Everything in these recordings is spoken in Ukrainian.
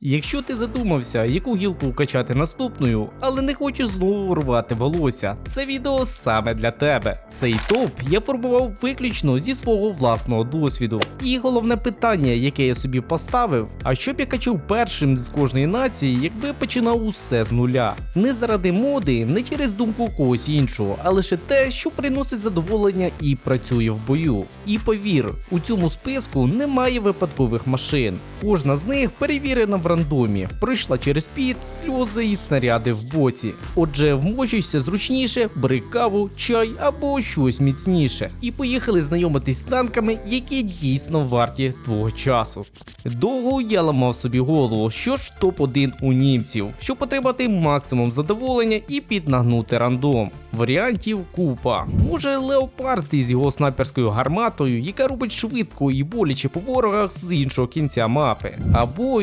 Якщо ти задумався, яку гілку качати наступною, але не хочеш знову рвати волосся, це відео саме для тебе. Цей топ я формував виключно зі свого власного досвіду. І головне питання, яке я собі поставив, а що б я качав першим з кожної нації, якби починав усе з нуля. Не заради моди, не через думку когось іншого, а лише те, що приносить задоволення і працює в бою. І повір, у цьому списку немає випадкових машин. Кожна з них перевірена в рандомі, пройшла через піт, сльози і снаряди в боці. Отже, вмочуйся зручніше, бери каву, чай або щось міцніше. І поїхали знайомитись з танками, які дійсно варті твого часу. Довго я ламав собі голову, що ж топ-1 у німців, щоб отримати максимум задоволення і піднагнути рандом. Варіантів купа. Може леопард із його снайперською гарматою, яка робить швидко і боляче по ворогах з іншого кінця мапи. Або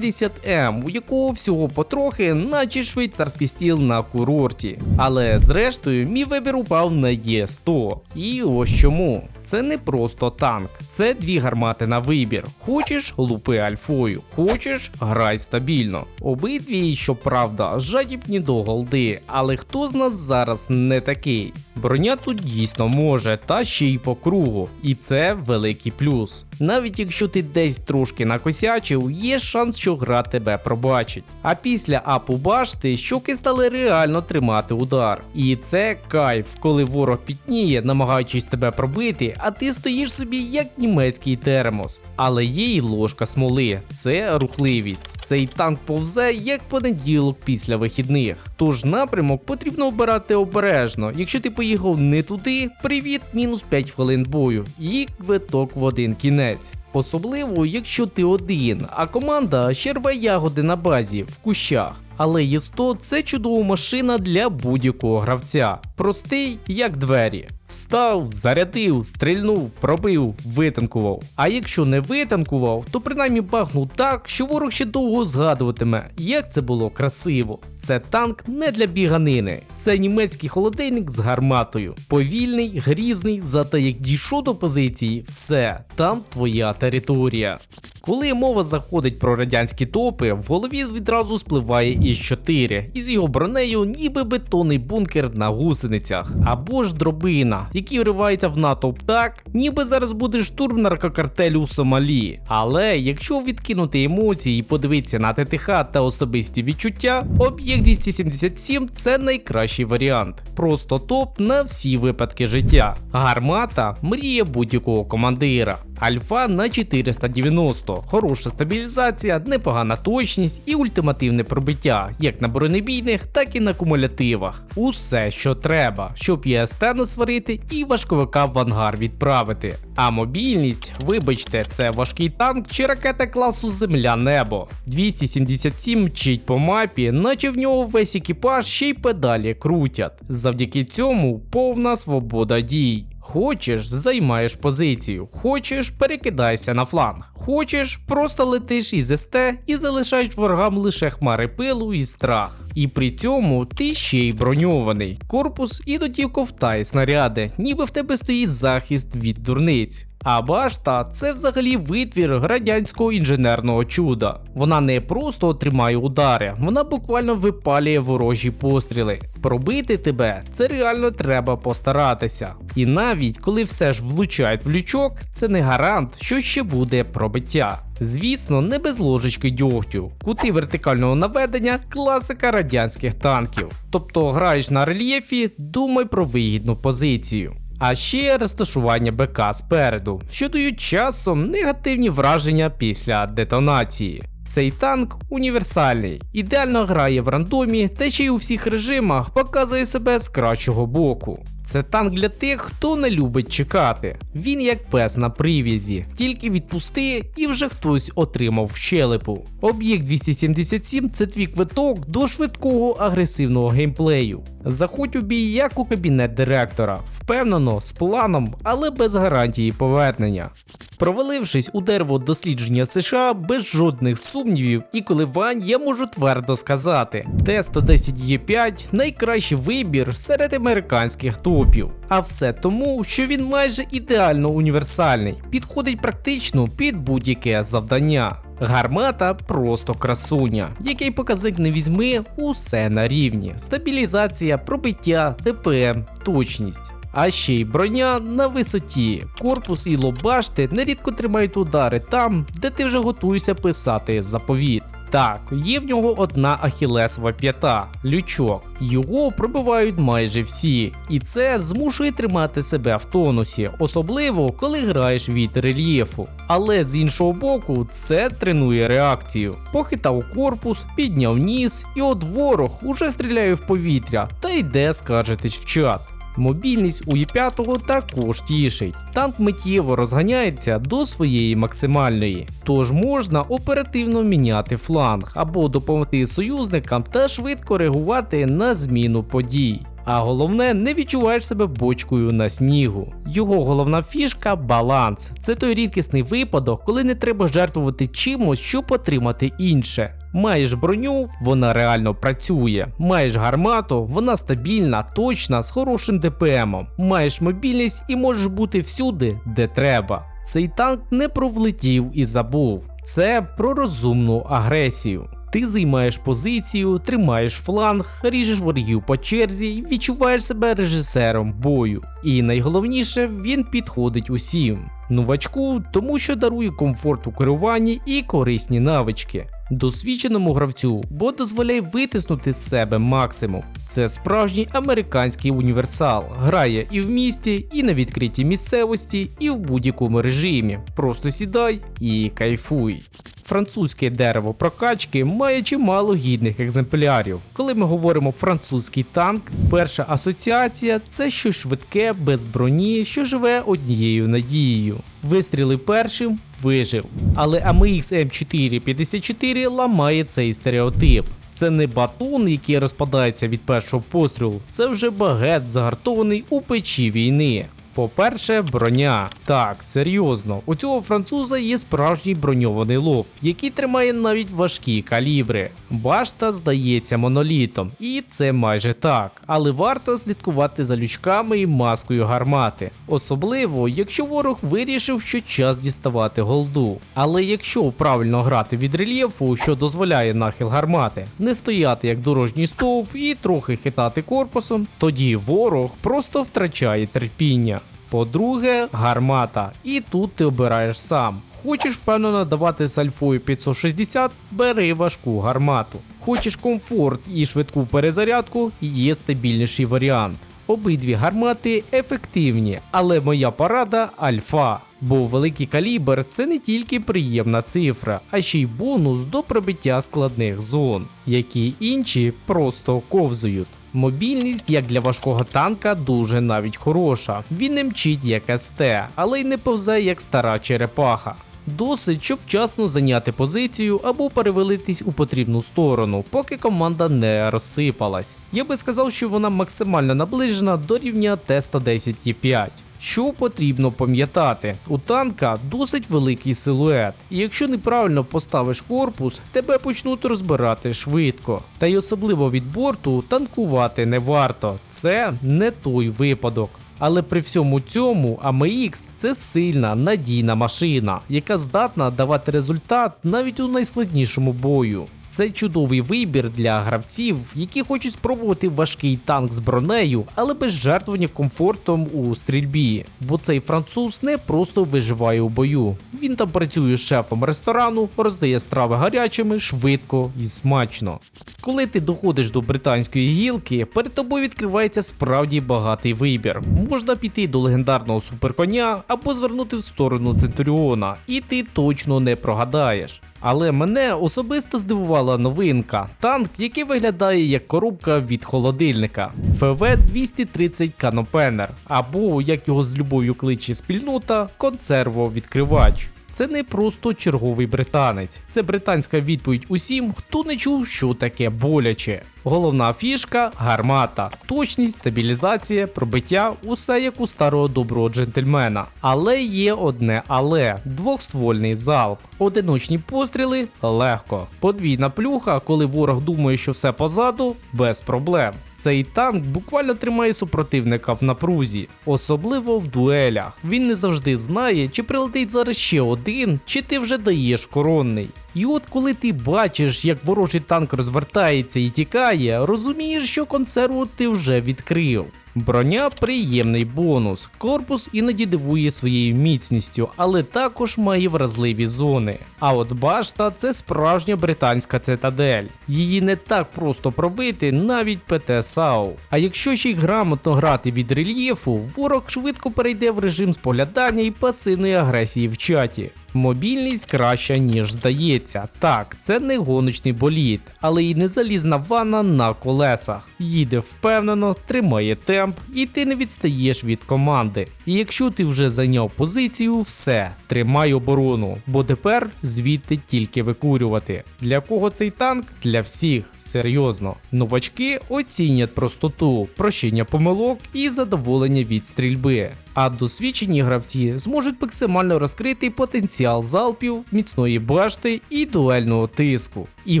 Є50М, у якого всього потрохи, наче швейцарський стіл на курорті. Але зрештою, мій вибір упав на Є100. І ось чому. Це не просто танк, це дві гармати на вибір. Хочеш лупи альфою, хочеш грай стабільно. Обидві, щоправда, жадібні до голди, але хто з нас зараз не такий? Броня тут дійсно може, та ще й по кругу, і це великий плюс. Навіть якщо ти десь трошки накосячив, є шанс, що гра тебе пробачить. А після апу башти щоки стали реально тримати удар. І це кайф, коли ворог пітніє, намагаючись тебе пробити, а ти стоїш собі як німецький термос. Але є й ложка смоли, це рухливість. Цей танк повзе як понеділок після вихідних. Тож напрямок потрібно обирати обережно. Якщо ти поїхав не туди, привіт, мінус 5 хвилин бою і квиток в один кінець. Особливо, якщо ти один, а команда ще рве ягоди на базі в кущах. Але Є100 це чудова машина для будь-якого гравця. Простий, як двері. Встав, зарядив, стрільнув, пробив, витанкував. А якщо не витанкував, то принаймні бахнув так, що ворог ще довго згадуватиме, як це було красиво. Це танк не для біганини, це німецький холодильник з гарматою. Повільний, грізний, зате як дійшов до позиції, все, там твоя територія. Коли мова заходить про радянські топи, в голові відразу спливає Іс-4 із його бронею, ніби бетонний бункер на гусеницях, або ж дробина, який вривається в натовп так, ніби зараз буде штурм наркокартелю у Сомалі. Але якщо відкинути емоції і подивитися на ТТХ та особисті відчуття, об'єкт 277 це найкращий варіант. Просто топ на всі випадки життя. Гармата мріє будь-якого командира. Альфа на 490, хороша стабілізація, непогана точність і ультимативне пробиття, як на бронебійних, так і на кумулятивах. Усе, що треба, щоб ЄСТ насварити і важковика в ангар відправити. А мобільність, вибачте, це важкий танк чи ракета класу Земля-Небо. 277 мчить по мапі, наче в нього весь екіпаж ще й педалі крутять. Завдяки цьому повна свобода дій. Хочеш, займаєш позицію, хочеш, перекидайся на фланг, хочеш, просто летиш із СТ і залишаєш ворогам лише хмари пилу і страх. І при цьому ти ще й броньований. Корпус іноді ковтає снаряди, ніби в тебе стоїть захист від дурниць. А башта це взагалі витвір радянського інженерного чуда. Вона не просто отримає удари, вона буквально випалює ворожі постріли. Пробити тебе це реально треба постаратися. І навіть коли все ж влучають в лючок, це не гарант, що ще буде пробиття. Звісно, не без ложечки дьогтю. Кути вертикального наведення класика радянських танків. Тобто граєш на рельєфі, думай про вигідну позицію. А ще розташування БК спереду, що дають часом негативні враження після детонації. Цей танк універсальний, ідеально грає в рандомі та ще й у всіх режимах показує себе з кращого боку. Це танк для тих, хто не любить чекати. Він як пес на прив'язі, тільки відпусти і вже хтось отримав в щелепу. Об'єкт 277 це твій квиток до швидкого агресивного геймплею. Заходь у бій як у кабінет директора, впевнено, з планом, але без гарантії повернення. Провалившись у дерево дослідження США без жодних сумнівів і коливань, я можу твердо сказати: Т-110Е5 найкращий вибір серед американських топів. А все тому, що він майже ідеально універсальний, підходить практично під будь-яке завдання. Гармата просто красуня, який показник не візьми, усе на рівні. Стабілізація, пробиття, ДПМ, точність. А ще й броня на висоті. Корпус і лобашти нерідко тримають удари там, де ти вже готуєшся писати заповіт. Так, є в нього одна ахілесова п'ята лючок. Його пробивають майже всі, і це змушує тримати себе в тонусі, особливо коли граєш від рельєфу. Але з іншого боку, це тренує реакцію. Похитав корпус, підняв ніс, і от ворог уже стріляє в повітря та йде скаржитись в чат. Мобільність у Є5 також тішить. Танк миттєво розганяється до своєї максимальної, тож можна оперативно міняти фланг або допомогти союзникам та швидко реагувати на зміну подій. А головне, не відчуваєш себе бочкою на снігу. Його головна фішка баланс. Це той рідкісний випадок, коли не треба жертвувати чимось, щоб отримати інше. Маєш броню, вона реально працює. Маєш гармату, вона стабільна, точна, з хорошим ДПМом. Маєш мобільність і можеш бути всюди, де треба. Цей танк не про влетів і забув. Це про розумну агресію. Ти займаєш позицію, тримаєш фланг, ріжеш ворогів по черзі відчуваєш себе режисером бою. І найголовніше, він підходить усім. Новачку, тому що дарує комфорт у керуванні і корисні навички. Досвідченому гравцю, бо дозволяє витиснути з себе максимум. Це справжній американський універсал. Грає і в місті, і на відкритій місцевості, і в будь-якому режимі. Просто сідай і кайфуй. Французьке дерево прокачки має чимало гідних екземплярів. Коли ми говоримо французький танк, перша асоціація це щось швидке, без броні, що живе однією надією. Вистріли першим, вижив. Але AMX M454 ламає цей стереотип. Це не батон, який розпадається від першого пострілу, це вже багет, загартований у печі війни. По-перше, броня. Так, серйозно, у цього француза є справжній броньований лоб, який тримає навіть важкі калібри. Башта здається монолітом, і це майже так. Але варто слідкувати за лючками і маскою гармати. Особливо, якщо ворог вирішив, що час діставати голду. Але якщо правильно грати від рельєфу, що дозволяє нахил гармати, не стояти як дорожній стовп і трохи хитати корпусом, тоді ворог просто втрачає терпіння. По-друге, гармата. І тут ти обираєш сам. Хочеш впевнено давати з альфою 560, бери важку гармату. Хочеш комфорт і швидку перезарядку, є стабільніший варіант. Обидві гармати ефективні, але моя порада альфа. Бо великий калібр це не тільки приємна цифра, а ще й бонус до прибиття складних зон, які інші просто ковзають. Мобільність, як для важкого танка, дуже навіть хороша. Він не мчить як СТ, але й не повзе як стара черепаха. Досить, щоб вчасно зайняти позицію або перевелитись у потрібну сторону, поки команда не розсипалась. Я би сказав, що вона максимально наближена до рівня Т-110 Е5. Що потрібно пам'ятати, у танка досить великий силует, і якщо неправильно поставиш корпус, тебе почнуть розбирати швидко. Та й особливо від борту танкувати не варто. Це не той випадок. Але при всьому цьому AMX – це сильна надійна машина, яка здатна давати результат навіть у найскладнішому бою. Це чудовий вибір для гравців, які хочуть спробувати важкий танк з бронею, але без жертвування комфортом у стрільбі. Бо цей француз не просто виживає у бою. Він там працює з шефом ресторану, роздає страви гарячими, швидко і смачно. Коли ти доходиш до британської гілки, перед тобою відкривається справді багатий вибір. Можна піти до легендарного суперконя або звернути в сторону Центуріона, і ти точно не прогадаєш. Але мене особисто здивувала новинка. Танк, який виглядає як коробка від холодильника. ФВ 230 Канопенер, або як його з любов'ю кличе спільнота, консервовідкривач. Це не просто черговий британець, це британська відповідь усім, хто не чув, що таке боляче. Головна фішка гармата, точність, стабілізація, пробиття, усе як у старого доброго джентльмена. Але є одне але двохствольний залп. Одиночні постріли легко. Подвійна плюха, коли ворог думає, що все позаду, без проблем. Цей танк буквально тримає супротивника в напрузі, особливо в дуелях. Він не завжди знає, чи прилетить зараз ще один, чи ти вже даєш коронний. І от коли ти бачиш, як ворожий танк розвертається і тікає, розумієш, що консерву ти вже відкрив. Броня приємний бонус. Корпус іноді дивує своєю міцністю, але також має вразливі зони. А от башта це справжня британська цитадель. Її не так просто пробити навіть ПТ САУ. А якщо ще й грамотно грати від рельєфу, ворог швидко перейде в режим споглядання і пасивної агресії в чаті. Мобільність краща, ніж здається. Так, це не гоночний болід, але й не залізна ванна на колесах. Їде впевнено, тримає темп, і ти не відстаєш від команди. І якщо ти вже зайняв позицію, все, тримай оборону, бо тепер звідти тільки викурювати. Для кого цей танк? Для всіх, серйозно. Новачки оцінять простоту, прощення помилок і задоволення від стрільби. А досвідчені гравці зможуть максимально розкрити потенціал залпів, міцної башти і дуельного тиску. І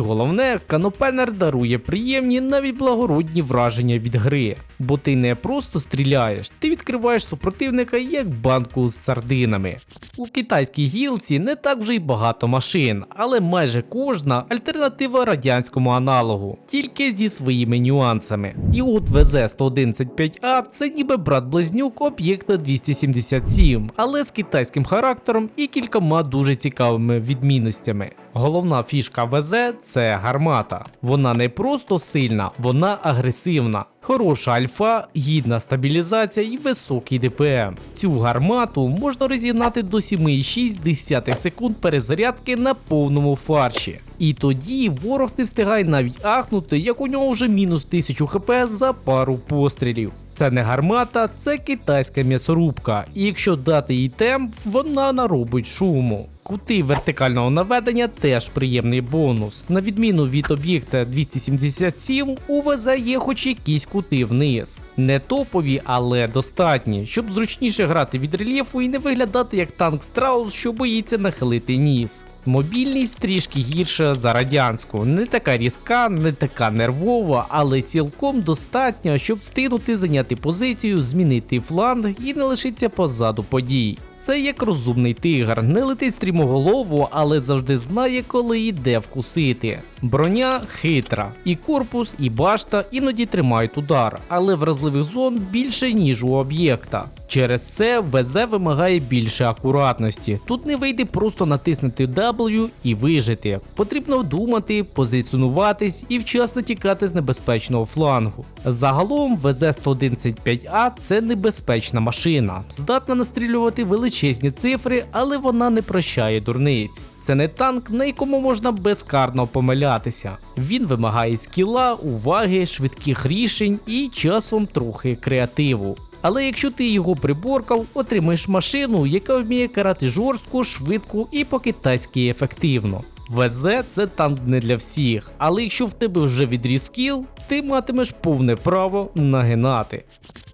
головне, канопенер дарує приємні, навіть благородні враження від гри, бо ти не просто стріляєш, ти відкриваєш супротивника як банку з сардинами. У китайській гілці не так вже й багато машин, але майже кожна альтернатива радянському аналогу, тільки зі своїми нюансами. І от ВЗ-111-5А це ніби брат-близнюк об'єкта 277, але з китайським характером і кількома дуже цікавими відмінностями. Головна фішка ВЗ це гармата. Вона не просто сильна, вона агресивна. Хороша альфа, гідна стабілізація і високий ДПМ. Цю гармату можна розігнати до 7,6 секунд перезарядки на повному фарші. І тоді ворог не встигає навіть ахнути, як у нього вже мінус 1000 хп за пару пострілів. Це не гармата, це китайська м'ясорубка, і якщо дати їй темп, вона наробить шуму. Кути вертикального наведення теж приємний бонус. На відміну від об'єкта 277, у ВЗ є хоч якісь кути вниз. Не топові, але достатні, щоб зручніше грати від рельєфу і не виглядати як танк страус, що боїться нахилити ніс. Мобільність трішки гірша за радянську, не така різка, не така нервова, але цілком достатня, щоб встигнути зайняти позицію, змінити фланг і не лишитися позаду подій. Це як розумний тигр, не летить стрімоголову, але завжди знає, коли йде вкусити. Броня хитра, і корпус, і башта іноді тримають удар, але вразливих зон більше, ніж у об'єкта. Через це ВЗ вимагає більше акуратності. Тут не вийде просто натиснути W і вижити. Потрібно думати, позиціонуватись і вчасно тікати з небезпечного флангу. Загалом ВЗ-111-5А це небезпечна машина, здатна настрілювати величезні цифри, але вона не прощає дурниць. Це не танк, на якому можна безкарно помилятися. Він вимагає скіла, уваги, швидких рішень і часом трохи креативу. Але якщо ти його приборкав, отримаєш машину, яка вміє карати жорстко, швидко і по-китайськи ефективно. ВЗ це танк не для всіх, але якщо в тебе вже відріз скіл, ти матимеш повне право нагинати.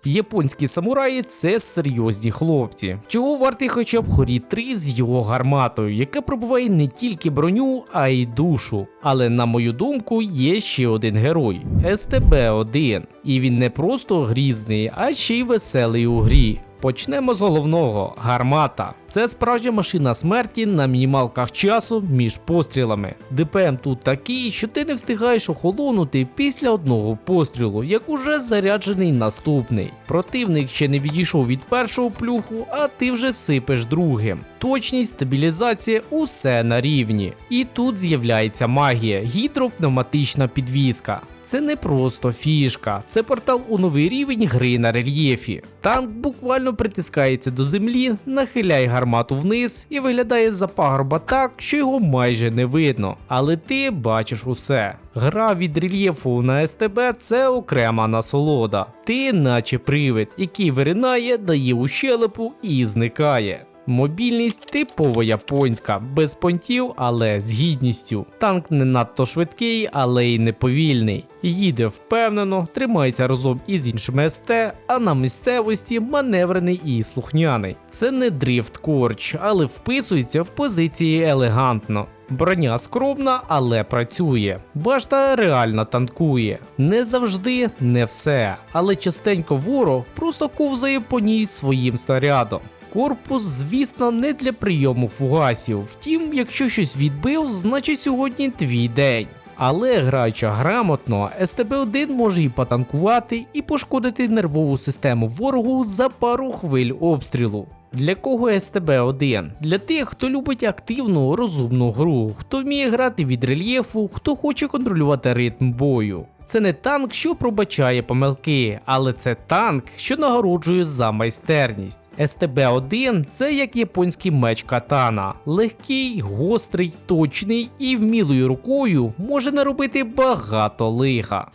Японські самураї це серйозні хлопці, чого вартий хоча б хорі 3 з його гарматою, яка пробуває не тільки броню, а й душу. Але на мою думку, є ще один герой СТБ-1. І він не просто грізний, а ще й веселий у грі. Почнемо з головного гармата. Це справжня машина смерті на мінімалках часу між пострілами. ДПМ тут такий, що ти не встигаєш охолонути після одного пострілу, як уже заряджений наступний. Противник ще не відійшов від першого плюху, а ти вже сипеш другим. Точність, стабілізація, усе на рівні. І тут з'являється магія, гідропневматична підвізка. Це не просто фішка, це портал у новий рівень гри на рельєфі. Танк буквально притискається до землі, нахиляє гармату вниз і виглядає за пагорба так, що його майже не видно. Але ти бачиш усе. Гра від рельєфу на СТБ це окрема насолода. Ти, наче привид, який виринає, дає ущелепу і зникає. Мобільність типово японська, без понтів, але з гідністю. Танк не надто швидкий, але й не повільний. Їде впевнено, тримається разом із іншими СТ, а на місцевості маневрений і слухняний. Це не дрифт корч, але вписується в позиції елегантно. Броня скромна, але працює. Башта реально танкує. Не завжди, не все, але частенько ворог просто ковзає по ній своїм снарядом. Корпус, звісно, не для прийому фугасів. Втім, якщо щось відбив, значить сьогодні твій день. Але граючи грамотно, СТБ-1 може і потанкувати, і пошкодити нервову систему ворогу за пару хвиль обстрілу. Для кого СТБ-1? Для тих, хто любить активну, розумну гру, хто вміє грати від рельєфу, хто хоче контролювати ритм бою. Це не танк, що пробачає помилки, але це танк, що нагороджує за майстерність. СТБ-1 це як японський меч катана, легкий, гострий, точний і вмілою рукою може наробити багато лиха.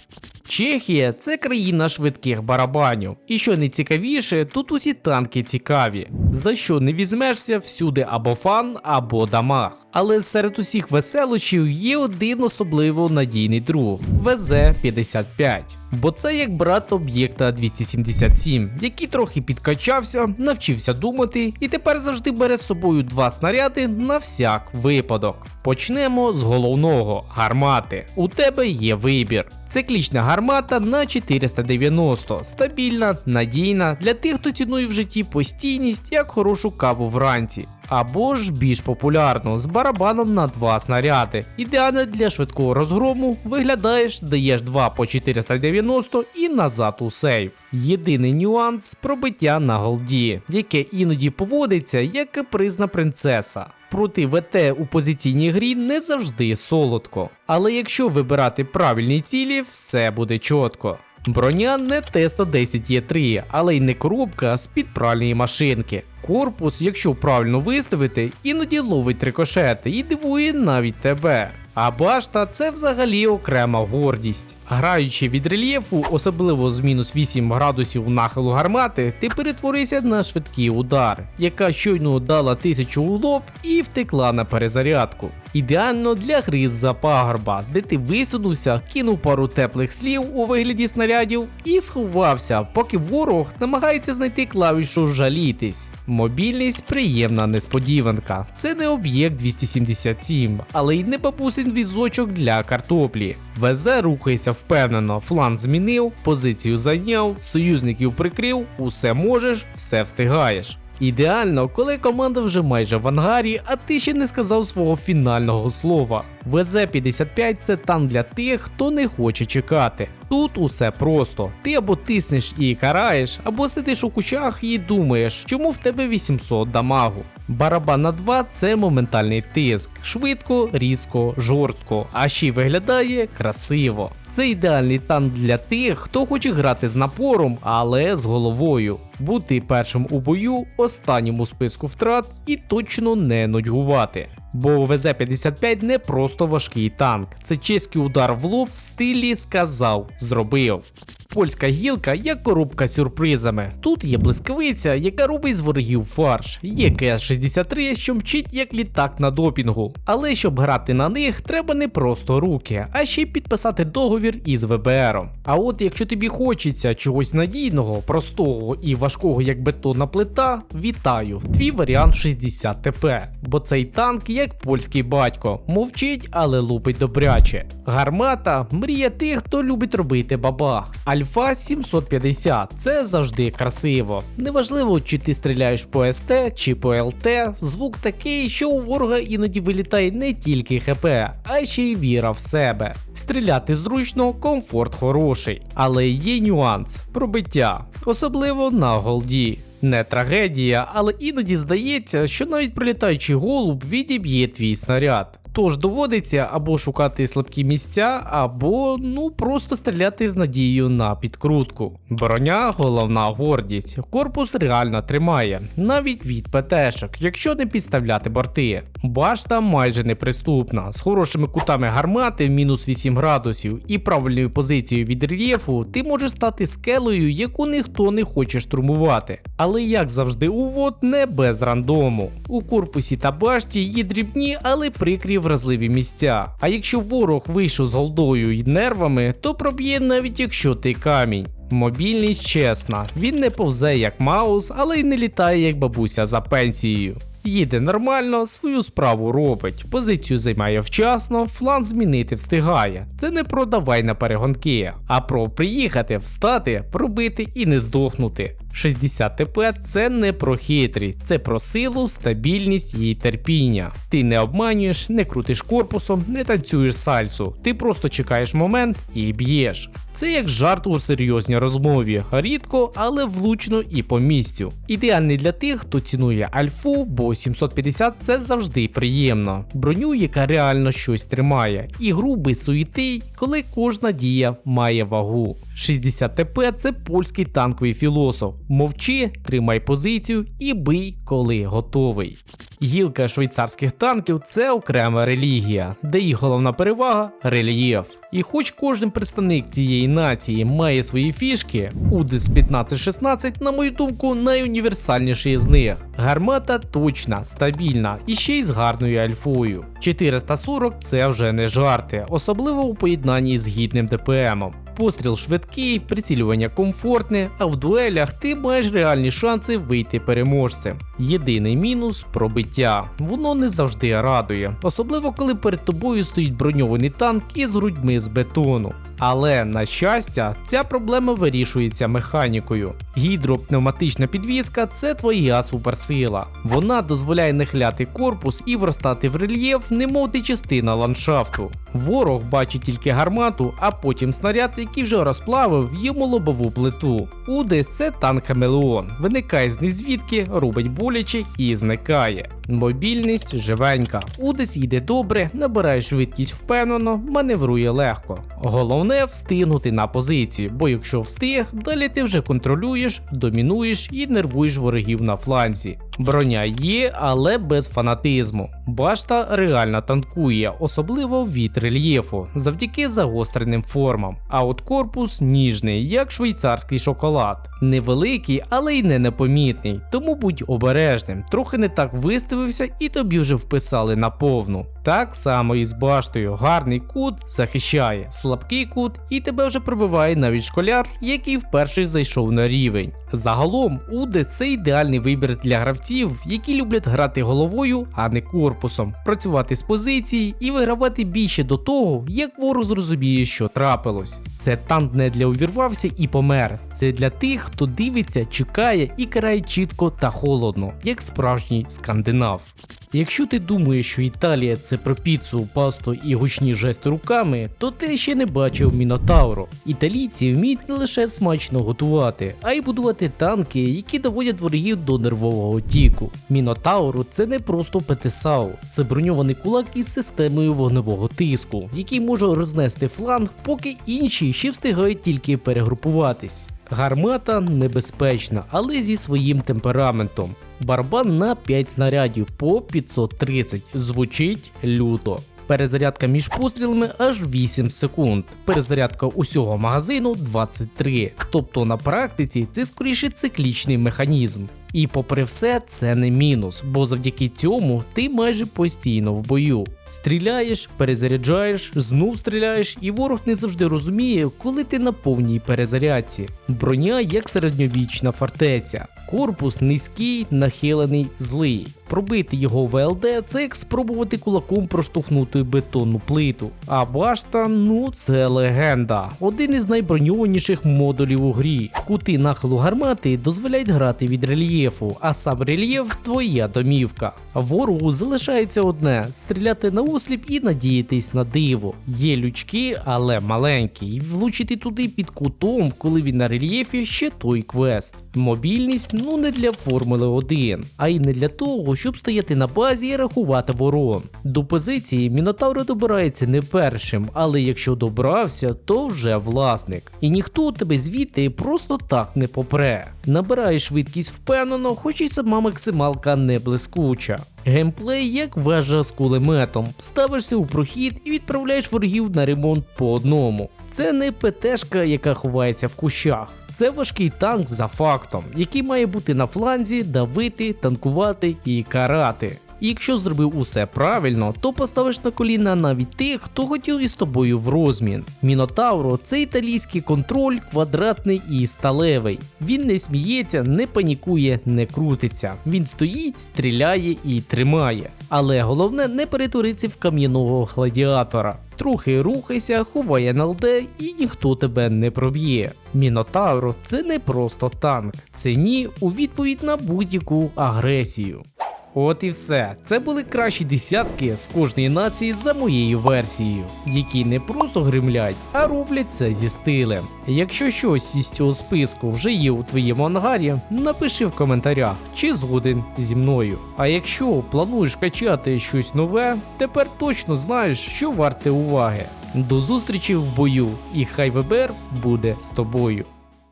Чехія це країна швидких барабанів. І що найцікавіше, тут усі танки цікаві. За що не візьмешся всюди або фан, або дамаг. Але серед усіх веселощів є один особливо надійний друг ВЗ-55. Бо це як брат об'єкта 277, який трохи підкачався, навчився думати і тепер завжди бере з собою два снаряди на всяк випадок. Почнемо з головного гармати. У тебе є вибір. Циклічна гармата на 490, стабільна, надійна для тих, хто цінує в житті постійність як хорошу каву вранці. Або ж більш популярно з барабаном на два снаряди. Ідеально для швидкого розгрому виглядаєш, даєш 2 по 490 і назад у сейв. Єдиний нюанс пробиття на голді, яке іноді поводиться як капризна принцеса. Проти ВТ у позиційній грі не завжди солодко. Але якщо вибирати правильні цілі, все буде чітко. Броня не Т-110Е3, але й не коробка з під пральної машинки. Корпус, якщо правильно виставити, іноді ловить рикошети і дивує навіть тебе. А башта це взагалі окрема гордість. Граючи від рельєфу, особливо з мінус 8 градусів нахилу гармати, ти перетворився на швидкий удар, яка щойно дала тисячу у лоб і втекла на перезарядку. Ідеально для гри з-за пагорба, де ти висунувся, кинув пару теплих слів у вигляді снарядів і сховався, поки ворог намагається знайти клавішу жалітись. Мобільність приємна несподіванка. Це не об'єкт 277, але й не бабусин візочок для картоплі. Везе рухається впевнено, флан змінив, позицію зайняв, союзників прикрив, усе можеш, все встигаєш. Ідеально, коли команда вже майже в ангарі, а ти ще не сказав свого фінального слова. ВЗ-55 це танк для тих, хто не хоче чекати. Тут усе просто. Ти або тиснеш і караєш, або сидиш у кучах і думаєш, чому в тебе 800 дамагу. Барабан на 2 це моментальний тиск, швидко, різко, жорстко, а ще й виглядає красиво. Це ідеальний танк для тих, хто хоче грати з напором, але з головою. Бути першим у бою, останнім у списку втрат і точно не нудьгувати. Бо ВЗ-55 не просто важкий танк, це чеський удар в лоб в стилі сказав, зробив. Польська гілка як коробка сюрпризами. Тут є блискавиця, яка робить з ворогів фарш. Є КС-63, що мчить як літак на допінгу. Але щоб грати на них, треба не просто руки, а ще й підписати договір із ВБРом. А от якщо тобі хочеться чогось надійного, простого і важкого як бетонна плита, вітаю! Твій варіант 60 ТП. Бо цей танк як польський батько, мовчить, але лупить добряче. Гармата мрія тих, хто любить робити бабах. Альфа 750 це завжди красиво. Неважливо, чи ти стріляєш по СТ чи по ЛТ, звук такий, що у ворога іноді вилітає не тільки ХП, а ще й віра в себе. Стріляти зручно, комфорт хороший, але є нюанс пробиття, особливо на голді. Не трагедія, але іноді здається, що навіть прилітаючий голуб відіб'є твій снаряд. Тож доводиться або шукати слабкі місця, або ну просто стріляти з надією на підкрутку. Броня головна гордість. Корпус реально тримає, навіть від ПТшок, якщо не підставляти борти. Башта майже неприступна, з хорошими кутами гармати в мінус 8 градусів і правильною позицією від рельєфу ти можеш стати скелею, яку ніхто не хоче штурмувати. Але як завжди, увод не без рандому. У корпусі та башті є дрібні, але прикрі вразливі місця. А якщо ворог вийшов з голдою і нервами, то проб'є навіть якщо ти камінь. Мобільність чесна, він не повзе як маус, але й не літає як бабуся за пенсією. Їде нормально, свою справу робить, позицію займає вчасно, фланг змінити встигає. Це не про давай на перегонки, а про приїхати, встати, пробити і не здохнути. 60 ТП це не про хитрість, це про силу, стабільність і терпіння. Ти не обманюєш, не крутиш корпусом, не танцюєш сальсу. Ти просто чекаєш момент і б'єш. Це як жарт у серйозній розмові, рідко, але влучно і по місцю. Ідеальний для тих, хто цінує альфу, бо 750 це завжди приємно. Броню, яка реально щось тримає, і гру без коли кожна дія має вагу. 60 ТП це польський танковий філософ. Мовчи, тримай позицію і бий, коли готовий. Гілка швейцарських танків це окрема релігія, де їх головна перевага рельєф. І хоч кожен представник цієї нації має свої фішки, Удис 1516, на мою думку, найуніверсальніший з них. Гармата точна, стабільна і ще й з гарною альфою. 440 це вже не жарти, особливо у поєднанні з гідним ДПМом. Постріл швидкий, прицілювання комфортне, а в дуелях ти маєш реальні шанси вийти переможцем. Єдиний мінус пробиття. Воно не завжди радує, особливо коли перед тобою стоїть броньований танк із грудьми з бетону. Але на щастя, ця проблема вирішується механікою. Гідропневматична підвізка це твоя суперсила. Вона дозволяє нахиляти корпус і вростати в рельєф, немов ти частина ландшафту. Ворог бачить тільки гармату, а потім снаряд, який вже розплавив йому лобову плиту. Удес це танк Хамелеон. Виникає з незвідки, робить боляче і зникає. Мобільність живенька. Удесь йде добре, набирає швидкість впевнено, маневрує легко. Головне встигнути на позиції, бо якщо встиг, далі ти вже контролюєш, домінуєш і нервуєш ворогів на фланзі. Броня є, але без фанатизму. Башта реально танкує, особливо від рельєфу, завдяки загостреним формам. А от корпус ніжний, як швейцарський шоколад. Невеликий, але й не непомітний. Тому будь обережним, трохи не так виставився і тобі вже вписали на повну. Так само і з баштою. Гарний кут захищає, слабкий кут і тебе вже пробиває навіть школяр, який вперше зайшов на рівень. Загалом, Уде це ідеальний вибір для гравців, які люблять грати головою, а не корпусом, працювати з позиції і вигравати більше до того, як ворог зрозуміє, що трапилось. Це танк не для увірвався і помер. Це для тих, хто дивиться, чекає і карає чітко та холодно, як справжній скандинав. Якщо ти думаєш, що Італія це про піцу, пасту і гучні жести руками, то ти ще не бачив Мінотавро. Італійці вміють не лише смачно готувати, а й будувати танки, які доводять ворогів до нервового тіку. Мінотавро це не просто ПТСАУ, це броньований кулак із системою вогневого тиску, який може рознести фланг, поки інші ще встигають тільки перегрупуватись. Гармата небезпечна, але зі своїм темпераментом. Барабан на 5 снарядів по 530 звучить люто. Перезарядка між пострілами аж 8 секунд. Перезарядка усього магазину 23. Тобто на практиці це скоріше циклічний механізм. І попри все, це не мінус, бо завдяки цьому ти майже постійно в бою. Стріляєш, перезаряджаєш, знов стріляєш, і ворог не завжди розуміє, коли ти на повній перезарядці. Броня як середньовічна фортеця. Корпус низький, нахилений, злий. Пробити його ВЛД це як спробувати кулаком проштовхнути бетонну плиту. А башта, ну це легенда. Один із найброньованіших модулів у грі. Кути нахилу гармати дозволяють грати від рельєфу, а сам рельєф твоя домівка. Ворогу залишається одне стріляти на осліп і надіятись на диво. Є лючки, але маленькі, і влучити туди під кутом, коли він на рельєфі, ще той квест. Мобільність ну не для Формули 1, а й не для того, щоб стояти на базі і рахувати ворон. До позиції Мінотавр добирається не першим, але якщо добрався, то вже власник. І ніхто тебе звідти просто так не попре. Набираєш швидкість впевнено, хоч і сама максималка не блискуча. Геймплей як вежа з кулеметом. Ставишся у прохід і відправляєш ворогів на ремонт по одному. Це не ПТшка, яка ховається в кущах. Це важкий танк за фактом, який має бути на фланзі, давити, танкувати і карати. Якщо зробив усе правильно, то поставиш на коліна навіть тих, хто хотів із тобою в розмін. Мінотавро це італійський контроль, квадратний і сталевий. Він не сміється, не панікує, не крутиться. Він стоїть, стріляє і тримає. Але головне не перетвориться в кам'яного гладіатора. Трохи рухайся, ховай НЛД і ніхто тебе не проб'є. Мінотавр це не просто танк, це ні у відповідь на будь-яку агресію. От і все. Це були кращі десятки з кожної нації за моєю версією, які не просто гримлять, а роблять це зі стилем. Якщо щось із цього списку вже є у твоєму ангарі, напиши в коментарях, чи згоден зі мною. А якщо плануєш качати щось нове, тепер точно знаєш, що варте уваги. До зустрічі в бою, і хай ВБР буде з тобою.